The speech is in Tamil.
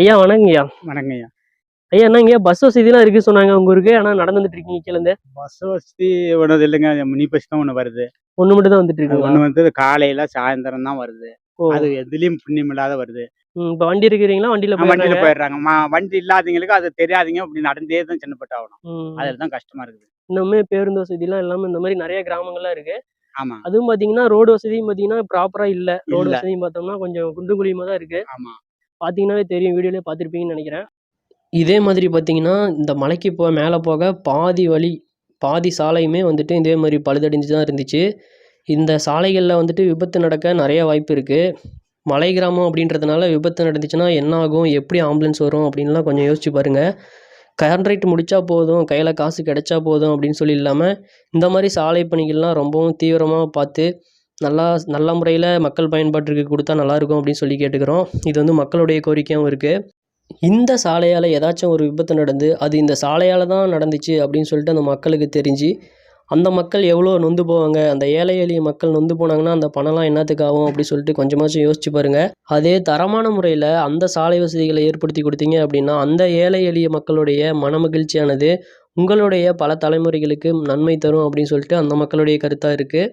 ஐயா வணக்கங்கய்யா வணக்கங்கய்யா ஐயா. என்னங்க பஸ் வசதிலாம் இருக்கு சொன்னாங்க உங்க ஊருக்கு? ஆனா நடந்து வந்துட்டு இருக்கீங்க கீழ பஸ் வசதி ஒன்றும் இல்லைங்க மினி பஸ் தான் ஒன்று வருது. ஒண்ணு மட்டும் தான் வந்துட்டு இருக்கு ஒன்று வந்து காலையில சாயந்தரம் தான் வருது. அது எதுலயும் புண்ணியம் இல்லாத வருது. இப்ப வண்டி இருக்கிறீங்களா? வண்டியில வண்டியில போயிடுறாங்க? வண்டி இல்லாதவங்களுக்கு அது தெரியாதீங்க அப்படி நடந்தே தான் சின்னப்பட்டு ஆகணும். ம். அதில் தான் கஷ்டமா இருக்குது. இன்னுமே பேருந்து வசதி எல்லாம் இல்லாம இந்த மாதிரி நிறைய கிராமங்கள்லாம் இருக்கு. ஆமா. அதுவும் பாத்தீங்கன்னா ரோடு வசதியும் பாத்தீங்கன்னா ப்ராப்பரா இல்ல. ரோடு. வசதியும் பார்த்தோம்னா கொஞ்சம் குண்டு குழியுமா தான் இருக்கு. ஆமா. பார்த்தீங்கன்னாவே தெரியும் வீடியோலேயே பார்த்துருப்பீங்கன்னு நினைக்கிறேன். இதே மாதிரி பார்த்தீங்கன்னா இந்த மலைக்கு போக மேலே போக பாதி வழி பாதி சாலையுமே வந்துட்டு இதே மாதிரி பழுதடைஞ்சு தான் இருந்துச்சு. இந்த சாலைகளில் வந்துட்டு விபத்து நடக்க நிறைய வாய்ப்பு இருக்குது மலை கிராமம் அப்படின்றதுனால விபத்து நடந்துச்சுன்னா என்ன ஆகும் எப்படி ஆம்புலன்ஸ் வரும் அப்படின்லாம் கொஞ்சம் யோசிச்சு பாருங்கள் கான்ட்ராக்ட் முடித்தா போதும் கையில் காசு கிடைச்சா போதும் அப்படின்னு சொல்லி இல்லாமல் இந்த மாதிரி சாலை பணிகள்லாம் ரொம்பவும் தீவிரமாக பார்த்து நல்லா நல்ல முறையில் மக்கள் பயன்பாட்டிற்கு கொடுத்தா நல்லாயிருக்கும் அப்படின்னு சொல்லி கேட்டுக்கிறோம். இது வந்து மக்களுடைய கோரிக்கையாகவும் இருக்குது இந்த சாலையால் ஏதாச்சும் ஒரு விபத்து நடந்து அது இந்த சாலையால் தான் நடந்துச்சு அப்படின்னு சொல்லிட்டு அந்த மக்களுக்கு தெரிஞ்சு அந்த மக்கள் எவ்வளோ நொந்து போவாங்க அந்த ஏழை எளிய மக்கள் நொந்து போனாங்கன்னா அந்த பணம்லாம் என்னத்துக்கு ஆகும் அப்படின்னு சொல்லிட்டு கொஞ்சமாச்சும் யோசிச்சு பாருங்கள் அதே தரமான முறையில் அந்த சாலை வசதிகளை ஏற்படுத்தி கொடுத்தீங்க அப்படின்னா அந்த ஏழை எளிய மக்களுடைய மனமகிழ்ச்சியானது உங்களுடைய பல தலைமுறைகளுக்கு நன்மை தரும் அப்படின்னு சொல்லிட்டு அந்த மக்களுடைய கருத்தாக இருக்குது